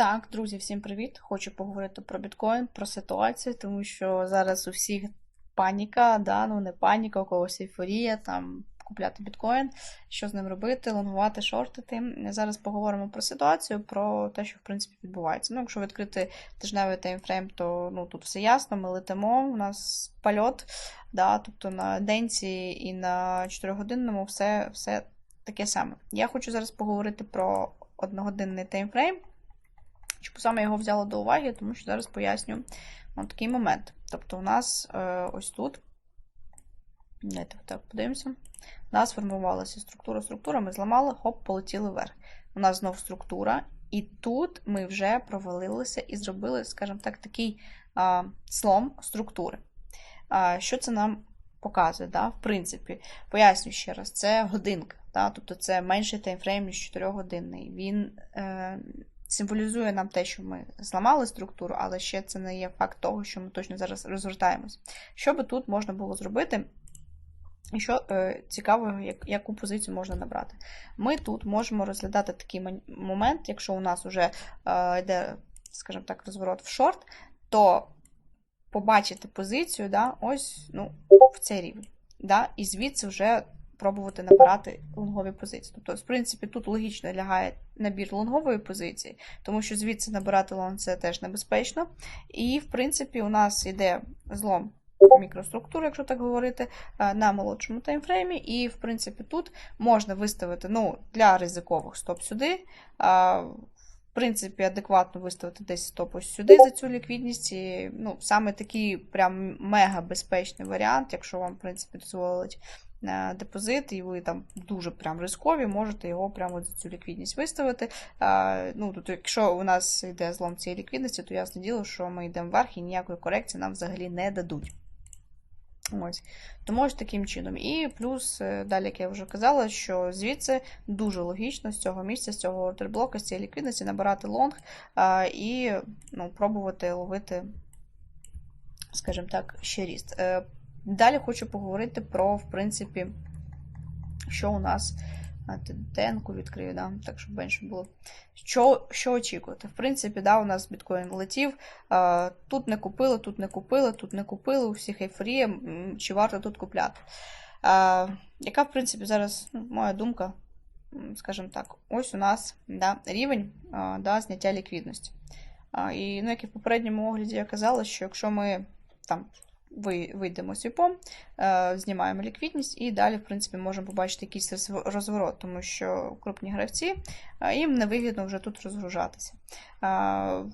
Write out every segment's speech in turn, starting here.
Так, друзі, всім привіт! Хочу поговорити про біткоін, про ситуацію, тому що зараз у всіх паніка, да, ну не паніка, у когось ейфорія, там купляти біткоін, що з ним робити, лонгувати, шортити. Зараз поговоримо про ситуацію, про те, що в принципі відбувається. Ну, якщо відкрити тижневий таймфрейм, то ну, тут все ясно, ми летимо, у нас польот, да, тобто на денці і на 4-годинному все, все таке саме. Я хочу зараз поговорити про одногодинний таймфрейм. Чому саме його взяла до уваги, тому що зараз поясню вам такий момент. Тобто, у нас е, ось тут, давайте так подивимося, у нас формувалася структура, структура, ми зламали, хоп, полетіли вверх. У нас знов структура, і тут ми вже провалилися і зробили, скажімо так, такий а, слом структури. А, Що це нам показує? Да? В принципі, поясню ще раз, це годинка, да? тобто це менший таймфрейм, ніж 4 годинний. Він. Е, символізує нам те, що ми зламали структуру, але ще це не є факт того, що ми точно зараз розвертаємось. Що би тут можна було зробити? І що е, цікаво, як, яку позицію можна набрати. Ми тут можемо розглядати такий момент, якщо у нас вже е, йде, скажімо так, розворот в шорт, то побачити позицію да, ось ну, в цей рівень. Да, І звідси вже пробувати набирати лонгові позиції. Тобто, в принципі, тут логічно лягає набір лонгової позиції, тому що звідси набирати лонг це теж небезпечно. І, в принципі, у нас йде злом мікроструктури, якщо так говорити, е, на молодшому таймфреймі. І, в принципі, тут можна виставити ну, для ризикових стоп сюди. В принципі, адекватно виставити десь стоп ось сюди за цю ліквідність. І, ну, Саме такий прям мега безпечний варіант, якщо вам, в принципі, дозволить Е, депозит, і ви там дуже прям рискові, можете його прямо за цю ліквідність виставити. Ну, тут, Якщо у нас йде злом цієї ліквідності, то ясно діло, що ми йдемо вверх і ніякої корекції нам взагалі не дадуть. Ось. Тому ось таким чином. І плюс, е, далі, як я вже казала, що звідси дуже логічно з цього місця, з цього ордерблока, з цієї ліквідності набирати лонг а, і ну, пробувати ловити, скажімо так, ще ріст. Далі хочу поговорити про, в принципі, що у нас. Денку відкрию, да, так, щоб менше було. Що що очікувати? В принципі, да, у нас біткоін летів. Тут не купили, тут не купили, тут не купили, у всіх ейфорія, чи варто тут купляти. Яка, в принципі, зараз ну, моя думка, скажімо так, ось у нас да, рівень да, зняття ліквідності. І ну, як і в попередньому огляді я казала, що якщо ми там вийдемо свіпом, е, знімаємо ліквідність і далі, в принципі, можемо побачити якийсь розворот, тому що крупні гравці е, їм невигідно вже тут розгружатися. Е,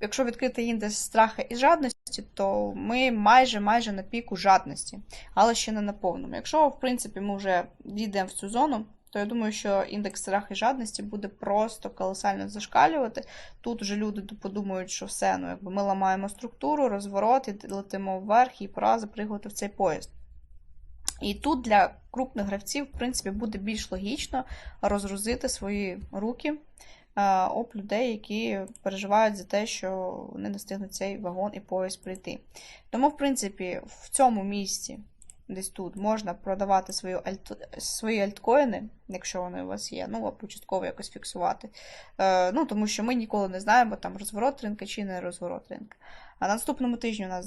якщо відкрити індекс страха і жадності, то ми майже майже на піку жадності, але ще не на повному. Якщо, в принципі, ми вже дійдемо в цю зону, то я думаю, що індекс страху і жадності буде просто колосально зашкалювати. Тут вже люди подумають, що все, ну якби ми ламаємо структуру, розворот і летимо вверх, і пора запригувати в цей поїзд. І тут для крупних гравців, в принципі, буде більш логічно розгрузити свої руки об людей, які переживають за те, що вони не встигнуть цей вагон і поїзд прийти. Тому, в принципі, в цьому місці десь тут можна продавати свої, альт... свої альткоїни, якщо вони у вас є, ну або частково якось фіксувати. Е, ну, Тому що ми ніколи не знаємо, там розворот ринка чи не розворот ринка. А на наступному тижні у нас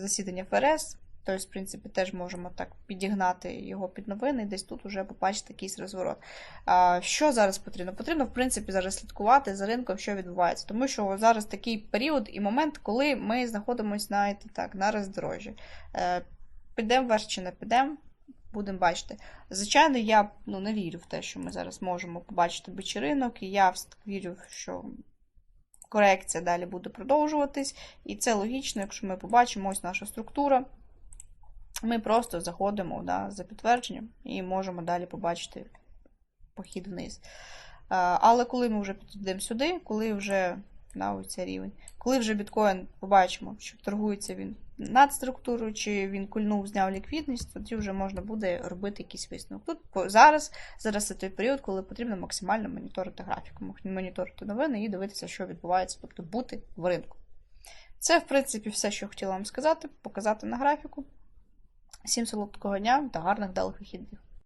засідання ФРС. Тобто, в принципі, теж можемо так підігнати його під новини і десь тут вже побачити якийсь розворот. А, Що зараз потрібно? Потрібно, в принципі, зараз слідкувати за ринком, що відбувається. Тому що зараз такий період і момент, коли ми знаходимося на так, на роздорожжі. Підемо вверх не підемо, будемо бачити. Звичайно, я ну, не вірю в те, що ми зараз можемо побачити бичий ринок, і я вірю, що корекція далі буде продовжуватись. І це логічно, якщо ми побачимо ось наша структура. Ми просто заходимо да, за підтвердженням і можемо далі побачити похід вниз. Але коли ми вже підійдемо сюди, коли вже на цей рівень, коли вже біткоін побачимо, що торгується він над структурою, чи він кульнув, зняв ліквідність, тоді вже можна буде робити якийсь висновок. Тут зараз зараз це той період, коли потрібно максимально моніторити графіку, моніторити новини і дивитися, що відбувається, тобто бути в ринку. Це, в принципі, все, що хотіла вам сказати, показати на графіку. Всім солодкого дня та гарних далих вихідних.